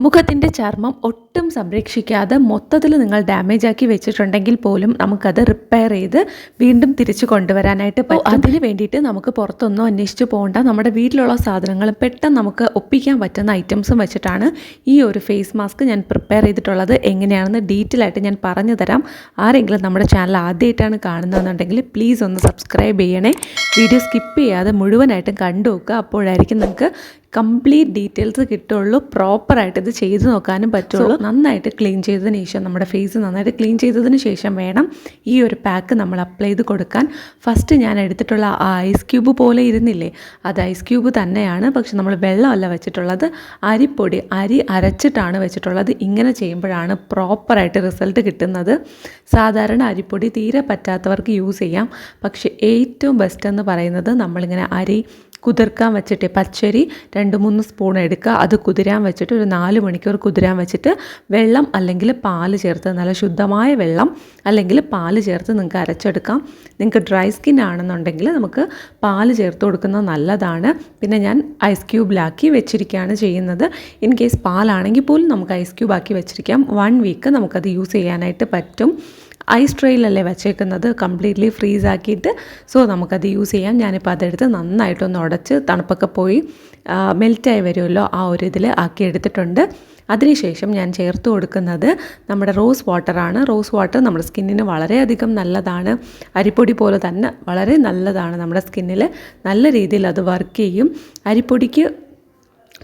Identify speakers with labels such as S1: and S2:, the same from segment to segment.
S1: മുഖത്തിന്റെ ചർമ്മം ഒട്ടും സംരക്ഷിക്കാതെ മൊത്തത്തിൽ നിങ്ങൾ ഡാമേജ് ആക്കി വെച്ചിട്ടുണ്ടെങ്കിൽ പോലും നമുക്കത് റിപ്പയർ ചെയ്ത് വീണ്ടും തിരിച്ചു കൊണ്ടുവരാനായിട്ട് പറ്റും. അതിന് വേണ്ടിയിട്ട് നമുക്ക് പുറത്തൊന്നും അന്വേഷിച്ച് പോകണ്ട. നമ്മുടെ വീട്ടിലുള്ള സാധനങ്ങൾ പെട്ടെന്ന് നമുക്ക് ഒപ്പിക്കാൻ പറ്റുന്ന ഐറ്റംസും വെച്ചിട്ടാണ് ഈ ഒരു ഫേസ് മാസ്ക് ഞാൻ പ്രിപ്പയർ ചെയ്തിട്ടുള്ളത്. എങ്ങനെയാണെന്ന് ഡീറ്റെയിൽ ആയിട്ട് ഞാൻ പറഞ്ഞു തരാം. ആരെങ്കിലും നമ്മുടെ ചാനൽ ആദ്യമായിട്ടാണ് കാണുന്നതെന്നുണ്ടെങ്കിൽ പ്ലീസ് ഒന്ന് സബ്സ്ക്രൈബ് ചെയ്യണേ. വീഡിയോ സ്കിപ്പ് ചെയ്യാതെ മുഴുവനായിട്ടും കണ്ടു നോക്കുക അപ്പോഴായിരിക്കും നിങ്ങൾക്ക് കംപ്ലീറ്റ് ഡീറ്റെയിൽസ് കിട്ടുള്ളൂ. പ്രോപ്പറായിട്ട് ഇത് ചെയ്ത് നോക്കാനും പറ്റുള്ളൂ. നന്നായിട്ട് ക്ലീൻ ചെയ്തതിന് ശേഷം നമ്മുടെ ഫേസ് നന്നായിട്ട് ക്ലീൻ ചെയ്തതിന് ശേഷം വേണം ഈ ഒരു പാക്ക് നമ്മൾ അപ്ലൈ ചെയ്ത് കൊടുക്കാൻ. ഫസ്റ്റ് ഞാൻ എടുത്തിട്ടുള്ള ആ ഐസ് ക്യൂബ് പോലെ ഇരുന്നില്ലേ? അത് ഐസ് ക്യൂബ് തന്നെയാണ്. പക്ഷെ നമ്മൾ വെള്ളമല്ല വെച്ചിട്ടുള്ളത്. അരിപ്പൊടി അരി അരച്ചിട്ടാണ് വെച്ചിട്ടുള്ളത്. ഇങ്ങനെ ചെയ്യുമ്പോഴാണ് പ്രോപ്പറായിട്ട് റിസൾട്ട് കിട്ടുന്നത്. സാധാരണ അരിപ്പൊടി തീരെ പറ്റാത്തവർക്ക് യൂസ് ചെയ്യാം. പക്ഷേ ഏറ്റവും ബെസ്റ്റ് എന്ന് പറയുന്നത് നമ്മളിങ്ങനെ അരി കുതിർക്കാൻ വെച്ചിട്ട് പച്ചരി രണ്ട് മൂന്ന് സ്പൂൺ എടുക്കുക. അത് കുതിരാൻ വെച്ചിട്ട് ഒരു നാല് മണിക്കൂർ കുതിരാൻ വെച്ചിട്ട് വെള്ളം അല്ലെങ്കിൽ പാൽ ചേർത്ത് നല്ല ശുദ്ധമായ വെള്ളം അല്ലെങ്കിൽ പാൽ ചേർത്ത് നിങ്ങൾക്ക് അരച്ചെടുക്കാം. നിങ്ങൾക്ക് ഡ്രൈ സ്കിൻ ആണെന്നുണ്ടെങ്കിൽ നമുക്ക് പാൽ ചേർത്ത് കൊടുക്കുന്നത് നല്ലതാണ്. പിന്നെ ഞാൻ ഐസ് ക്യൂബിലാക്കി വെച്ചിരിക്കുകയാണ് ചെയ്യുന്നത്. ഇൻ കേസ് പാലാണെങ്കിൽ പോലും നമുക്ക് ഐസ് ക്യൂബാക്കി വെച്ചിരിക്കാം. വൺ വീക്ക് നമുക്കത് യൂസ് ചെയ്യാനായിട്ട് പറ്റും. ഐസ് ട്രെയിലല്ലേ വെച്ചേക്കുന്നത്? കംപ്ലീറ്റ്ലി ഫ്രീസ് ആക്കിയിട്ട്. സോ നമുക്കത് യൂസ് ചെയ്യാം. ഞാനിപ്പോൾ അതെടുത്ത് നന്നായിട്ടൊന്ന് ഉടച്ച് തണുപ്പൊക്കെ പോയി മെൽറ്റായി വരുമല്ലോ ആ ഒരു ഇതിൽ ആക്കി എടുത്തിട്ടുണ്ട്. അതിനുശേഷം ഞാൻ ചേർത്ത് കൊടുക്കുന്നത് നമ്മുടെ റോസ് വാട്ടറാണ് റോസ് വാട്ടർ നമ്മുടെ സ്കിന്നിന് വളരെയധികം നല്ലതാണ്. അരിപ്പൊടി പോലെ തന്നെ വളരെ നല്ലതാണ് നമ്മുടെ സ്കിന്നിൽ നല്ല രീതിയിൽ അത് വർക്ക് ചെയ്യും. അരിപ്പൊടിക്ക്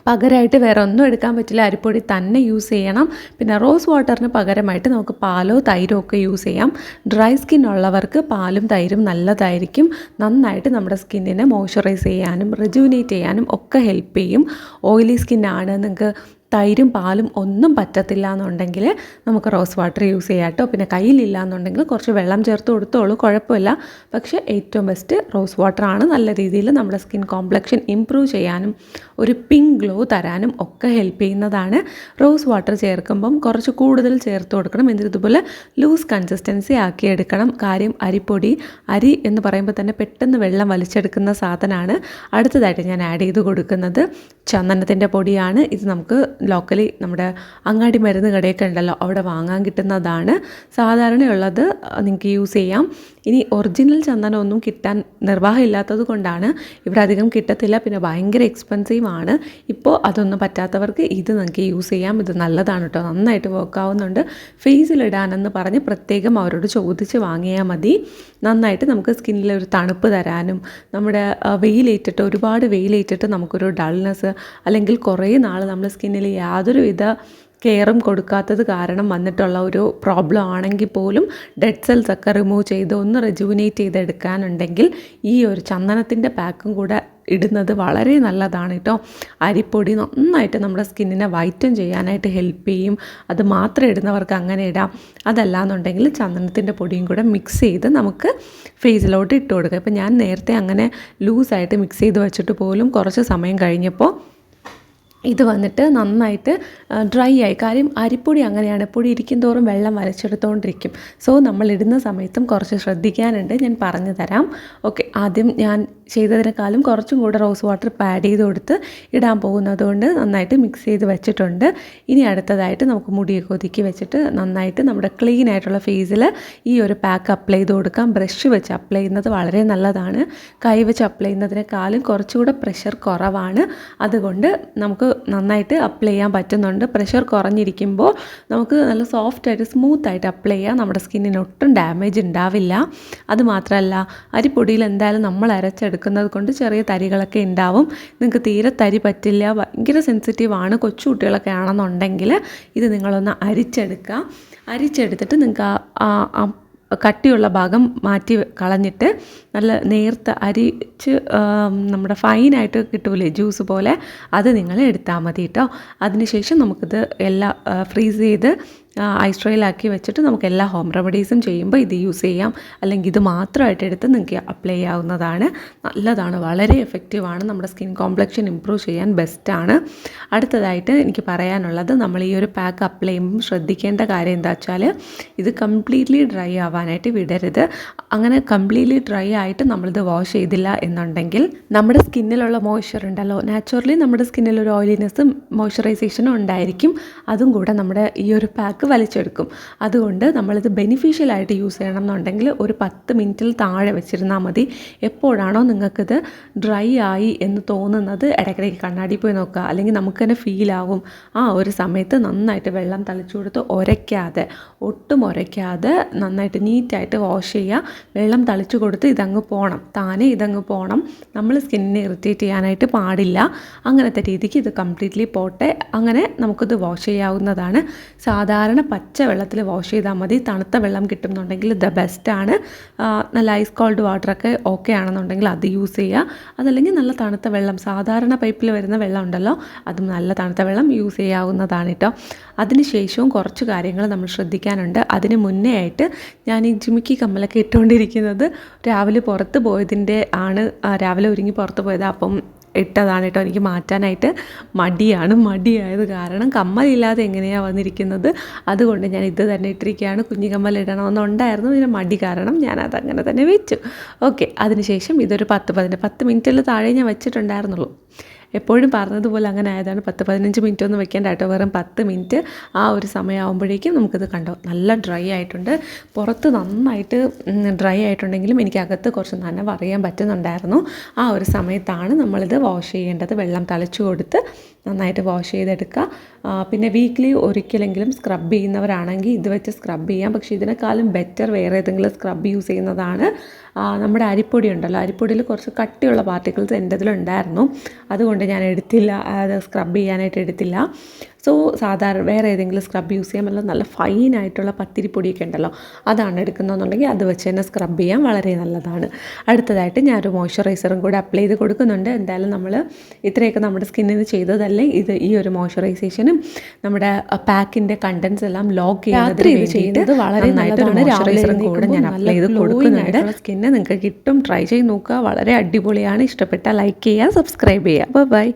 S1: പകരമായിട്ട് വേറെ ഒന്നും എടുക്കാൻ പറ്റില്ല. അരിപ്പൊടി തന്നെ യൂസ് ചെയ്യണം. പിന്നെ റോസ് വാട്ടറിന് പകരമായിട്ട് നമുക്ക് പാലോ തൈരോ ഒക്കെ യൂസ് ചെയ്യാം. ഡ്രൈ സ്കിൻ ഉള്ളവർക്ക് പാലും തൈരും നല്ലതായിരിക്കും. നന്നായിട്ട് നമ്മുടെ സ്കിന്നിനെ മോയ്സ്ചറൈസ് ചെയ്യാനും റിജുവിനേറ്റ് ചെയ്യാനും ഒക്കെ ഹെൽപ്പ് ചെയ്യും. ഓയിലി സ്കിന്നാണ് നിങ്ങൾക്ക് തൈരും പാലും ഒന്നും പറ്റത്തില്ല എന്നുണ്ടെങ്കിൽ നമുക്ക് റോസ് വാട്ടർ യൂസ് ചെയ്യാം കേട്ടോ. പിന്നെ കയ്യിലില്ല എന്നുണ്ടെങ്കിൽ കുറച്ച് വെള്ളം ചേർത്ത് കൊടുത്തോളൂ കുഴപ്പമില്ല. പക്ഷേ ഏറ്റവും ബെസ്റ്റ് റോസ് വാട്ടറാണ് നല്ല രീതിയിൽ നമ്മുടെ സ്കിൻ കോംപ്ലക്ഷൻ ഇമ്പ്രൂവ് ചെയ്യാനും ഒരു പിങ്ക് ഗ്ലോ തരാനും ഒക്കെ ഹെൽപ്പ് ചെയ്യുന്നതാണ്. റോസ് വാട്ടർ ചേർക്കുമ്പം കുറച്ച് കൂടുതൽ ചേർത്ത് കൊടുക്കണം. എന്നിട്ട് ഇതുപോലെ ലൂസ് കൺസിസ്റ്റൻസി ആക്കി എടുക്കണം. കാര്യം അരിപ്പൊടി അരി എന്ന് പറയുമ്പോൾ തന്നെ പെട്ടെന്ന് വെള്ളം വലിച്ചെടുക്കുന്ന സാധനമാണ്. അടുത്തതായിട്ട് ഞാൻ ആഡ് ചെയ്ത് കൊടുക്കുന്നത് ചന്ദനത്തിന്റെ പൊടിയാണ്. ഇത് നമുക്ക് ലോക്കലി നമ്മുടെ അങ്ങാടി മരുന്ന് കടയൊക്കെ ഉണ്ടല്ലോ അവിടെ വാങ്ങാൻ കിട്ടുന്നതാണ്. സാധാരണയുള്ളത് നിങ്ങൾക്ക് യൂസ് ചെയ്യാം. ഇനി ഒറിജിനൽ ചന്ദനം ഒന്നും കിട്ടാൻ നിർവാഹമില്ലാത്തത് കൊണ്ടാണ് ഇവിടെ അധികം കിട്ടത്തില്ല. പിന്നെ ഭയങ്കര എക്സ്പെൻസീവ് ആണ്. ഇപ്പോൾ അതൊന്നും പറ്റാത്തവർക്ക് ഇത് നിങ്ങൾക്ക് യൂസ് ചെയ്യാം. ഇത് നല്ലതാണ് കേട്ടോ. നന്നായിട്ട് വർക്ക് ആവുന്നുണ്ട്. ഫേസിലിടാനെന്ന് പറഞ്ഞ് പ്രത്യേകം അവരോട് ചോദിച്ച് വാങ്ങിയാൽ മതി. നന്നായിട്ട് നമുക്ക് സ്കിന്നിൽ ഒരു തണുപ്പ് തരാനും നമ്മുടെ വെയിലേറ്റിട്ട് ഒരുപാട് വെയിലേറ്റിട്ട് നമുക്കൊരു ഡൾനെസ് അല്ലെങ്കിൽ കുറേ നാൾ നമ്മൾ സ്കിന്നിൽ യാതൊരുവിധ കെയറും കൊടുക്കാത്തത് കാരണം വന്നിട്ടുള്ള ഒരു പ്രോബ്ലം ആണെങ്കിൽ പോലും ഡെഡ് സെൽസ് ഒക്കെ റിമൂവ് ചെയ്ത് ഒന്ന് റെജുവിനേറ്റ് ചെയ്തെടുക്കാനുണ്ടെങ്കിൽ ഈ ഒരു ചന്ദനത്തിന്റെ പാക്കും കൂടെ ഇടുന്നത് വളരെ നല്ലതാണ് കേട്ടോ. അരിപ്പൊടി നന്നായിട്ട് നമ്മുടെ സ്കിന്നിനെ വൈറ്റൻ ചെയ്യാനായിട്ട് ഹെൽപ്പ് ചെയ്യും. അത് മാത്രം ഇടുന്നവർക്ക് അങ്ങനെ ഇടാം. അതല്ല എന്നുണ്ടെങ്കിൽ ചന്ദനത്തിന്റെ പൊടിയും കൂടെ മിക്സ് ചെയ്ത് നമുക്ക് ഫേസിലോട്ട് ഇട്ട് കൊടുക്കാം. ഇപ്പം ഞാൻ നേരത്തെ അങ്ങനെ ലൂസായിട്ട് മിക്സ് ചെയ്ത് വെച്ചിട്ട് പോലും കുറച്ച് സമയം കഴിഞ്ഞപ്പോൾ ഇത് വന്നിട്ട് നന്നായിട്ട് ഡ്രൈ ആയി. കാര്യം അരിപ്പൊടി അങ്ങനെയാണ്. പൊടി ഇരിക്കും തോറും വെള്ളം വരച്ചെടുത്തുകൊണ്ടിരിക്കും സോ നമ്മൾ ഇടുന്ന സമയത്തും കുറച്ച് ശ്രദ്ധിക്കാനുണ്ട്. ഞാൻ പറഞ്ഞു തരാം. ഓക്കെ ആദ്യം ഞാൻ ചെയ്തതിനേക്കാളും കുറച്ചും കൂടെ റോസ് വാട്ടർ പാഡ് ചെയ്ത് കൊടുത്ത് ഇടാൻ പോകുന്നത് കൊണ്ട് നന്നായിട്ട് മിക്സ് ചെയ്ത് വെച്ചിട്ടുണ്ട്. ഇനി അടുത്തതായിട്ട് നമുക്ക് മുടിയൊക്കെ ഒതുക്കി വെച്ചിട്ട് നന്നായിട്ട് നമ്മുടെ ക്ലീൻ ആയിട്ടുള്ള ഫേസിൽ ഈ ഒരു പാക്ക് അപ്ലൈ ചെയ്ത് കൊടുക്കാം. ബ്രഷ് വെച്ച് അപ്ലൈ ചെയ്യുന്നത് വളരെ നല്ലതാണ്. കൈ വെച്ച് അപ്ലൈ ചെയ്യുന്നതിനേക്കാളും കുറച്ചുകൂടെ പ്രഷർ കുറവാണ്. അതുകൊണ്ട് നമുക്ക് നന്നായിട്ട് അപ്ലൈ ചെയ്യാൻ പറ്റുന്നുണ്ട്. പ്രഷർ കുറഞ്ഞിരിക്കുമ്പോൾ നമുക്ക് നല്ല സോഫ്റ്റായിട്ട് സ്മൂത്തായിട്ട് അപ്ലൈ ചെയ്യാം. നമ്മുടെ സ്കിന്നിന് ഒട്ടും ഡാമേജ് ഉണ്ടാവില്ല. അത് മാത്രമല്ല അരിപ്പൊടിയിൽ എന്തായാലും നമ്മൾ അരച്ചെടുക്കുന്നത് കൊണ്ട് ചെറിയ തരികളൊക്കെ ഉണ്ടാവും. നിങ്ങൾക്ക് തീരെ തരി പറ്റില്ല. ഭയങ്കര സെൻസിറ്റീവാണ് കൊച്ചു കുട്ടികളൊക്കെ ആണെന്നുണ്ടെങ്കിൽ ഇത് നിങ്ങളൊന്ന് അരിച്ചെടുക്കുക. അരിച്ചെടുത്തിട്ട് നിങ്ങൾക്ക് ആ കട്ടിയുള്ള ഭാഗം മാറ്റി കളഞ്ഞിട്ട് നല്ല നേർത്ത അരിച്ച് നമ്മുടെ ഫൈനായിട്ട് കിട്ടൂലേ ജ്യൂസ് പോലെ അത് നിങ്ങൾ എടുത്താൽ മതി കേട്ടോ അതിനുശേഷം നമുക്കിത് എല്ലാം ഫ്രീസ് ചെയ്ത് ഐസ് ട്രോയിലാക്കി വെച്ചിട്ട് നമുക്ക് എല്ലാ ഹോം റെമഡീസും ചെയ്യുമ്പോൾ ഇത് യൂസ് ചെയ്യാം. അല്ലെങ്കിൽ ഇത് മാത്രമായിട്ട് എടുത്ത് നിങ്ങൾക്ക് അപ്ലൈ ചെയ്യാവുന്നതാണ്. നല്ലതാണ്. വളരെ എഫക്റ്റീവാണ് നമ്മുടെ സ്കിൻ കോംപ്ലക്ഷൻ ഇമ്പ്രൂവ് ചെയ്യാൻ ബെസ്റ്റാണ് അടുത്തതായിട്ട് എനിക്ക് പറയാനുള്ളത് നമ്മൾ ഈ ഒരു പാക്ക് അപ്ലൈ ചെയ്യുമ്പോൾ ശ്രദ്ധിക്കേണ്ട കാര്യം എന്താ വെച്ചാൽ ഇത് കംപ്ലീറ്റ്ലി ഡ്രൈ ആവാനായിട്ട് വിടരുത്. അങ്ങനെ കംപ്ലീറ്റ്ലി ഡ്രൈ ആയിട്ട് നമ്മളിത് വാഷ് ചെയ്തില്ല എന്നുണ്ടെങ്കിൽ നമ്മുടെ സ്കിന്നിലുള്ള മോയ്സ്ചർ ഉണ്ടല്ലോ. നാച്ചുറലി നമ്മുടെ സ്കിന്നിൽ ഒരു ഓയിലിനെസ്സും മോയ്സ്ചറൈസേഷനും ഉണ്ടായിരിക്കും. അതും കൂടെ നമ്മുടെ ഈ ഒരു പാക്ക് വലിച്ചെടുക്കും. അതുകൊണ്ട് നമ്മളിത് ബെനിഫിഷ്യലായിട്ട് യൂസ് ചെയ്യണം എന്നുണ്ടെങ്കിൽ ഒരു പത്ത് മിനിറ്റിൽ താഴെ വെച്ചിരുന്നാൽ മതി. എപ്പോഴാണോ നിങ്ങൾക്കിത് ഡ്രൈ ആയി എന്ന് തോന്നുന്നത് ഇടയ്ക്കിടയ്ക്ക് കണ്ണാടി പോയി നോക്കുക. അല്ലെങ്കിൽ നമുക്ക് തന്നെ ഫീൽ ആവും. ആ ഒരു സമയത്ത് നന്നായിട്ട് വെള്ളം തളിച്ചു കൊടുത്ത് ഉരയ്ക്കാതെ ഒട്ടും ഉരയ്ക്കാതെ നന്നായിട്ട് നീറ്റായിട്ട് വാഷ് ചെയ്യുക. വെള്ളം തളിച്ചു കൊടുത്ത് ഇതങ്ങ് പോകണം താനെ ഇതങ്ങ് പോകണം നമ്മൾ സ്കിന്നിനെ ഇറിറ്റേറ്റ് ചെയ്യാനായിട്ട് പാടില്ല. അങ്ങനത്തെ രീതിക്ക് ഇത് കംപ്ലീറ്റ്ലി പോട്ടെ. അങ്ങനെ നമുക്കിത് വാഷ് ചെയ്യാവുന്നതാണ്. സാധാരണ പച്ച വെള്ളത്തിൽ വാഷ് ചെയ്താൽ മതി. തണുത്ത വെള്ളം കിട്ടുന്നുണ്ടെങ്കിൽ ദ ബെസ്റ്റാണ് നല്ല ഐസ് കോൾഡ് വാട്ടറൊക്കെ ഓക്കെ ആണെന്നുണ്ടെങ്കിൽ അത് യൂസ് ചെയ്യുക. അതല്ലെങ്കിൽ നല്ല തണുത്ത വെള്ളം സാധാരണ പൈപ്പിൽ വരുന്ന വെള്ളം ഉണ്ടല്ലോ അതും നല്ല തണുത്ത വെള്ളം യൂസ് ചെയ്യാവുന്നതാണ് കേട്ടോ അതിനുശേഷവും കുറച്ച് കാര്യങ്ങൾ നമ്മൾ ശ്രദ്ധിക്കാനുണ്ട്. അതിന് മുന്നേ ആയിട്ട് ഞാൻ ഈ ജിമിക്കി കമ്മലൊക്കെ ഇട്ടുകൊണ്ടിരിക്കുന്നത് രാവിലെ പുറത്ത് പോയതിന്റെ ആണ്. രാവിലെ ഒരുങ്ങി പുറത്ത് പോയത്. അപ്പം ഇട്ടതാണ് കേട്ടോ. എനിക്ക് മാറ്റാനായിട്ട് മടിയാണ്. മടിയായത് കാരണം കമ്മലില്ലാതെ എങ്ങനെയാണ് വന്നിരിക്കുന്നത്? അതുകൊണ്ട് ഞാൻ ഇത് തന്നെ ഇട്ടിരിക്കുകയാണ്. കുഞ്ഞു കമ്മൽ ഇടണമെന്നുണ്ടായിരുന്നു. പിന്നെ മടി കാരണം ഞാൻ അതങ്ങനെ തന്നെ വെച്ചു. ഓക്കെ അതിനുശേഷം ഇതൊരു പത്ത് പതിനഞ്ച് പത്ത് മിനിറ്റിൽ താഴെ ഞാൻ വെച്ചിട്ടുണ്ടായിരുന്നുള്ളൂ. എപ്പോഴും പറഞ്ഞതുപോലെ അങ്ങനെ ആയതാണ്. പത്ത് പതിനഞ്ച് മിനിറ്റ് ഒന്നും വെക്കേണ്ട കേട്ടോ. വെറും പത്ത് മിനിറ്റ് ആ ഒരു സമയമാകുമ്പോഴേക്കും നമുക്കിത് കണ്ടോ? നല്ല ഡ്രൈ ആയിട്ടുണ്ട്. പുറത്ത് നന്നായിട്ട് ഡ്രൈ ആയിട്ടുണ്ടെങ്കിലും എനിക്ക് അകത്ത് കുറച്ച് നനവ് അറിയാൻ പറ്റുന്നുണ്ടായിരുന്നു. ആ ഒരു സമയത്താണ് നമ്മളിത് വാഷ് ചെയ്യേണ്ടത്. വെള്ളം തളിച്ചു കൊടുത്ത് നന്നായിട്ട് വാഷ് ചെയ്തെടുക്കുക. പിന്നെ വീക്ക്ലി ഒരിക്കലെങ്കിലും സ്ക്രബ് ചെയ്യുന്നവരാണെങ്കിൽ ഇത് വെച്ച് സ്ക്രബ് ചെയ്യാം. പക്ഷേ ഇതിനേക്കാളും ബെറ്റർ വേറെ ഏതെങ്കിലും സ്ക്രബ് യൂസ് ചെയ്യുന്നതാണ്. നമ്മുടെ അരിപ്പൊടി ഉണ്ടല്ലോ. അരിപ്പൊടിയിൽ കുറച്ച് കട്ടിയുള്ള പാർട്ടിക്കിൾസ് എന്റെ ഇതിലുണ്ടായിരുന്നു അതുകൊണ്ട് ഞാൻ എടുത്തില്ല. അത് സ്ക്രബ് ചെയ്യാനായിട്ട് എടുത്തില്ല. സോ സാധാരണ വേറെ ഏതെങ്കിലും സ്ക്രബ് യൂസ് ചെയ്യാൻ പറ്റില്ല നല്ല ഫൈൻ ആയിട്ടുള്ള പത്തിരിപ്പൊടിയൊക്കെ ഉണ്ടല്ലോ അതാണ് എടുക്കുന്നതെന്നുണ്ടെങ്കിൽ അത് വെച്ച് തന്നെ സ്ക്രബ് ചെയ്യാൻ വളരെ നല്ലതാണ്. അടുത്തതായിട്ട് ഞാനൊരു മോയ്സ്ചറൈസറും കൂടെ അപ്ലൈ ചെയ്ത് കൊടുക്കുന്നുണ്ട്. എന്തായാലും നമ്മൾ ഇത്രയൊക്കെ നമ്മുടെ സ്കിന്നിന് ചെയ്തതല്ലേ? ഇത് ഈ ഒരു മോയ്സ്ചറൈസേഷനും നമ്മുടെ പാക്കിന്റെ കണ്ടൻസ് എല്ലാം ലോക്ക്
S2: രാത്രി ഇത്
S1: ചെയ്യുന്നത്
S2: ചെയ്യുന്നത് വളരെ നല്ലതാണ്. മോയ്സ്ചറൈസറും
S1: കൂടെ ഞാൻ അപ്ലൈ ചെയ്ത്
S2: നല്ല
S1: കൊടുക്കുന്നുണ്ട്. സ്കിന്ന് നിങ്ങൾക്ക് കിട്ടും. ട്രൈ ചെയ്ത് നോക്കുക. വളരെ അടിപൊളിയാണ്. ഇഷ്ടപ്പെട്ടാൽ ലൈക്ക് ചെയ്യുക സബ്സ്ക്രൈബ് ചെയ്യുക. ബൈ